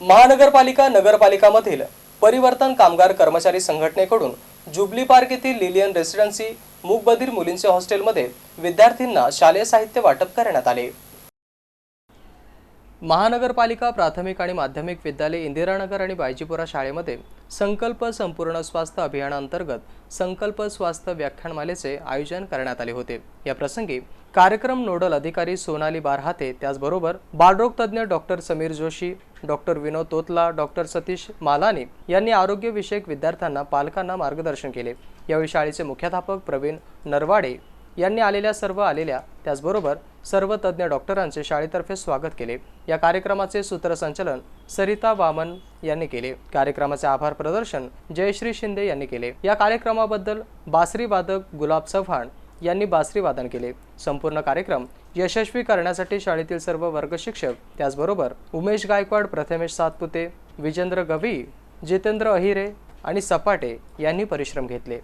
महानगरपालिका नगरपालिकामधील परिवर्तन कामगार कर्मचारी संघटनेकडून जुबली पार्क येथील लिलियन रेसिडेन्सी मूकबधीर मुलींचे हॉस्टेलमध्ये विद्यार्थ्यांना शालेय साहित्य वाटप करण्यात आले. महानगरपालिका प्राथमिक आणि माध्यमिक विद्यालय इंदिरानगर आणि बायजीपुरा शाळेमध्ये संकल्प संपूर्ण स्वास्थ्य अभियानांतर्गत संकल्प स्वास्थ्य व्याख्यानमालेचे आयोजन करण्यात आले होते. या प्रसंगी कार्यक्रम नोडल अधिकारी सोनाली बारहाते त्याचबरोबर बालरोग तज्ज्ञ doctor Sameer Joshi doctor Vinod Totla doctor Satish Malani यांनी आरोग्यविषयक विद्यार्थ्यांना पालकांना मार्गदर्शन केले. यावेळी शाळेचे मुख्याध्यापक प्रवीण नरवाडे यांनी आलेल्या सर्व आलेल्या त्याचबरोबर सर्व तज्ज्ञ डॉक्टरांचे शाळेतर्फे स्वागत केले. या कार्यक्रमाचे सूत्रसंचलन सरिता वामन यांनी केले. कार्यक्रमाचे आभार प्रदर्शन जयश्री शिंदे यांनी केले. या कार्यक्रमाबद्दल बासरी वादक गुलाब चव्हाण यांनी बासरी वादन केले. संपूर्ण कार्यक्रम यशस्वी करण्यासाठी शाळेतील सर्व वर्ग शिक्षक त्याचबरोबर उमेश गायकवाड प्रथमेश सातपुते विजेंद्र गवी जितेंद्र अहिरे आणि सपाटे यांनी परिश्रम घेतले.